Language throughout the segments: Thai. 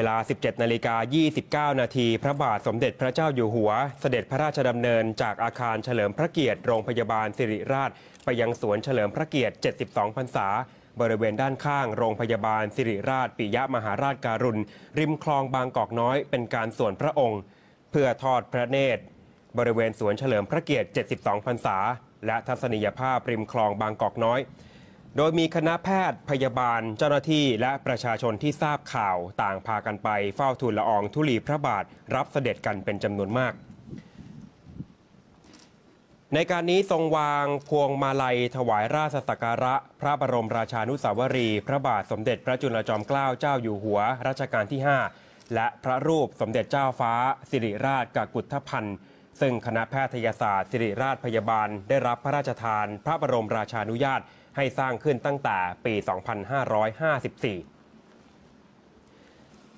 เวลา 17 นาฬิกา 29 นาที พระบาทสมเด็จพระเจ้าอยู่หัว เสด็จพระราชดำเนินจากอาคารเฉลิมพระเกียรติโรงพยาบาลสิริราช ไปยังสวนเฉลิมพระเกียรติ 72 พรรษา บริเวณด้านข้างโรงพยาบาลสิริราช ปิยมหาราชการุณ ริมคลองบางกอกน้อย เป็นการส่วนพระองค์ เพื่อทอดพระเนตร บริเวณสวนเฉลิมพระเกียรติ 72 พรรษา และทัศนียภาพริมคลองบางกอกน้อย โดยมีคณะแพทย์พยาบาลเจ้าหน้าที่และประชาชนที่ทราบข่าวต่างพากันไปเฝ้าทูลละอองธุลีพระบาทรับเสด็จกันเป็นจำนวนมาก ในการนี้ทรงวางพวงมาลัยถวายราชสักการะ พระบรมราชานุสาวรี พระบาทสมเด็จพระจุลจอมเกล้าเจ้าอยู่หัวรัชกาลที่ 5 และพระรูปสมเด็จเจ้าฟ้า สิริราชกกุฏทพันธ์ ซึ่งคณะแพทยศาสตร์สิริราชพยาบาล ได้รับพระราชทาน พระบรมราชานุญาตให้สร้างขึ้นตั้งแต่ปี 2554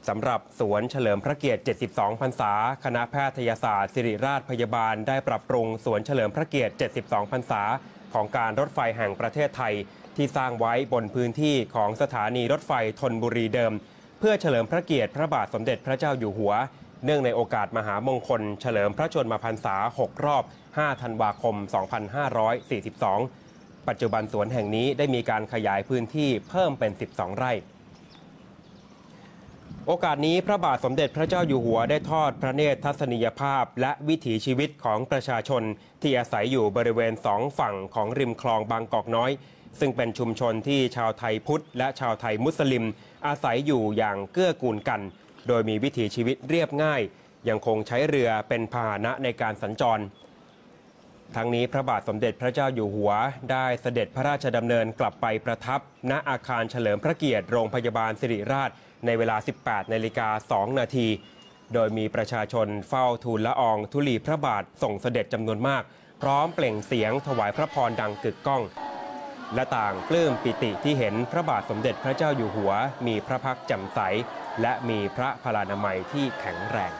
สำหรับสวนเฉลิมพระเกียรติ 72 พรรษา คณะแพทยศาสตร์ศิริราชพยาบาล ได้ปรับปรุงสวนเฉลิมพระเกียรติ 72 พรรษา ของการรถไฟแห่งประเทศไทย ที่สร้างไว้บนพื้นที่ของสถานีรถไฟธนบุรีเดิม เพื่อเฉลิมพระเกียรติพระบาทสมเด็จพระเจ้าอยู่หัว เนื่องในโอกาสมหามงคล เฉลิมพระชนมพรรษา 6 รอบ 5 ธันวาคม 2542 ปัจจุบันสวนแห่งนี้ได้มีการขยายพื้นที่เพิ่มเป็น 12 ไร่ โอกาสนี้พระบาทสมเด็จพระเจ้าอยู่หัวได้ทอดพระเนตรทัศนียภาพ และวิถีชีวิตของประชาชน ที่อาศัยอยู่บริเวณสองฝั่งของริมคลองบางกอกน้อย ซึ่งเป็นชุมชนที่ชาวไทยพุทธ และชาวไทยมุสลิม อาศัยอยู่อย่างเกื้อกูลกัน โดยมีวิถีชีวิตเรียบง่าย ยังคงใช้เรือเป็นพาหนะในการสัญจร ทั้งนี้พระบาทสมเด็จพระเจ้าอยู่หัว ได้เสด็จพระราชดำเนินกลับไปประทับ ณอาคารเฉลิมพระเกียรติโรงพยาบาลสิริราช ในเวลา 18นาฬิกา2นาทีโดยมีประชาชนเฝ้าทูลละอองธุลีพระบาทส่งเสด็จจำนวนมาก พร้อมเปล่งเสียงถวายพระพรดังกึกก้อง และต่างปลื้มปิติที่เห็นพระบาทสมเด็จพระเจ้าอยู่หัว มีพระพักจำใส และมีพระพลานามัยที่แข็งแรง